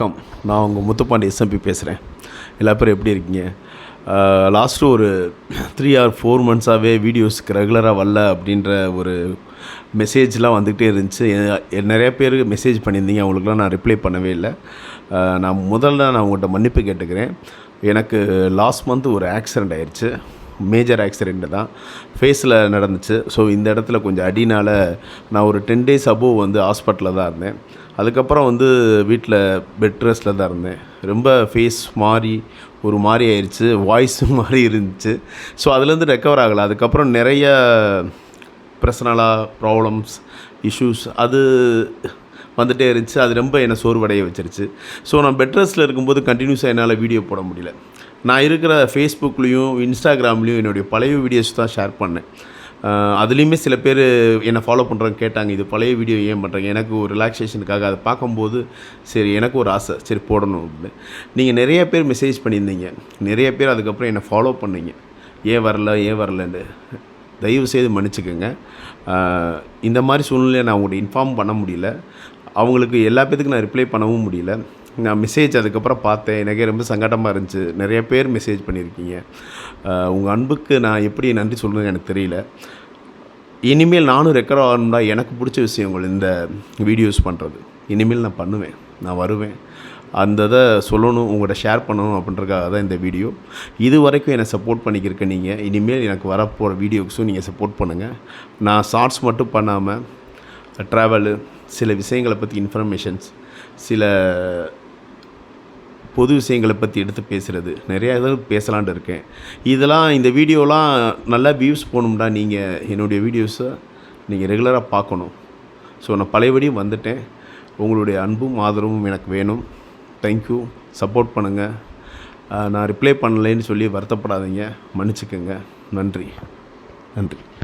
வணக்கம். நான் உங்கள் முத்துப்பாண்டி எஸ்எம்பி பேசுகிறேன் எல்லா பேரும் எப்படி இருக்கீங்க? லாஸ்ட்டு ஒரு த்ரீ ஆர் ஃபோர் மந்த்ஸாகவே வீடியோஸ்க்கு ரெகுலராக வரல அப்படின்ற ஒரு மெசேஜ்லாம் வந்துக்கிட்டே இருந்துச்சு. நிறைய பேர் மெசேஜ் பண்ணியிருந்தீங்க. அவங்களுக்குலாம் நான் ரிப்ளை பண்ணவே இல்லை. நான் முதல்ல நான் உங்கள்கிட்ட மன்னிப்பு கேட்டுக்கிறேன். எனக்கு லாஸ்ட் மந்த் ஒரு ஆக்சிடெண்ட் ஆயிடுச்சு மேஜர் ஆக்சிடெண்ட்டு தான். ஃபேஸில் நடந்துச்சு. ஸோ இந்த இடத்துல கொஞ்சம் அடினால் நான் ஒரு டென் டேஸ் அபோவ் வந்து ஹாஸ்பிட்டலில் தான் இருந்தேன். அதுக்கப்புறம் வந்து வீட்டில் பெட் ரெஸ்ட்டில் தான் இருந்தேன். ரொம்ப ஃபேஸ் மாறி ஒரு மாதிரி ஆயிடுச்சு வாய்ஸும் மாறி இருந்துச்சு. ஸோ அதுலேருந்து ரெக்கவர் ஆகலை. அதுக்கப்புறம் நிறைய பர்சனலாக ப்ராப்ளம்ஸ் இஷ்யூஸ் அது வந்துகிட்டே இருந்துச்சு. அது ரொம்ப என்னை சோர்வடைய வச்சிருச்சு. ஸோ நான் பெட் ரெஸ்ட்டில் இருக்கும்போது கண்டினியூஸாக என்னால் வீடியோ போட முடியல. நான் இருக்கிற ஃபேஸ்புக்லேயும் இன்ஸ்டாகிராம்லேயும் என்னுடைய பழைய வீடியோஸ் தான் ஷேர் பண்ணேன். அதுலேயுமே சில பேர் என்னை ஃபாலோ பண்ணுறவங்க கேட்டாங்க இது பழைய வீடியோ ஏன் பண்ணுறாங்க எனக்கு ஒரு ரிலாக்ஸேஷனுக்காக அதை பார்க்கும்போது சரி எனக்கு ஒரு ஆசை சரி போடணும். அப்படின்னு. நீங்கள் நிறைய பேர் மெசேஜ் பண்ணியிருந்தீங்க. நிறைய பேர் அதுக்கப்புறம் என்னை ஃபாலோ பண்ணீங்க. ஏன் வரல? ஏன் வரலன்னு? தயவு செய்து மன்னிச்சுக்கோங்க இந்த மாதிரி சூழ்நிலையை நான் உங்கள்கிட்ட இன்ஃபார்ம் பண்ண முடியல. அவங்களுக்கு எல்லா பேத்துக்கும் நான் ரிப்ளை பண்ணவும் முடியல. நான் மெசேஜ் அதுக்கப்புறம் பார்த்தேன். எனக்கே ரொம்ப சங்கடமாக இருந்துச்சு. நிறைய பேர் மெசேஜ் பண்ணியிருக்கீங்க. உங்கள் அன்புக்கு நான் எப்படி நன்றி சொல்லுங்க எனக்கு தெரியல. இனிமேல் நானும் ரெக்கார்ட் ஆகணும்னா எனக்கு பிடிச்ச விஷயங்கள் இந்த வீடியோஸ் பண்ணுறது இனிமேல் நான் பண்ணுவேன். நான் வருவேன். அந்த இதை சொல்லணும் உங்கள்கிட்ட ஷேர் பண்ணணும் அப்படின்றக்காக தான் இந்த வீடியோ இது வரைக்கும் என்னை சப்போர்ட் பண்ணிக்கிருக்க நீங்கள் இனிமேல் எனக்கு வரப்போகிற வீடியோஸும் நீங்கள் சப்போர்ட் பண்ணுங்கள் நான் ஷார்ட்ஸ் மட்டும் பண்ணாமல் ட்ராவலு சில விஷயங்களை பற்றி இன்ஃபர்மேஷன்ஸ் சில பொது விஷயங்களை பற்றி எடுத்து பேசுகிறது நிறையா இது பேசலான்ட்டு இருக்கேன். இதெல்லாம் இந்த வீடியோலாம் நல்லா வியூஸ் போகணும்டா. நீங்கள் என்னுடைய வீடியோஸை நீங்கள் ரெகுலராக பார்க்கணும். ஸோ நான் பழையபடியும் வந்துட்டேன். உங்களுடைய அன்பும் ஆதரவும் எனக்கு வேணும். தேங்க்யூ சப்போர்ட் பண்ணுங்கள் நான் ரிப்ளை பண்ணலைன்னு சொல்லி வருத்தப்படாதீங்க. மன்னிச்சுக்கோங்க. நன்றி. நன்றி.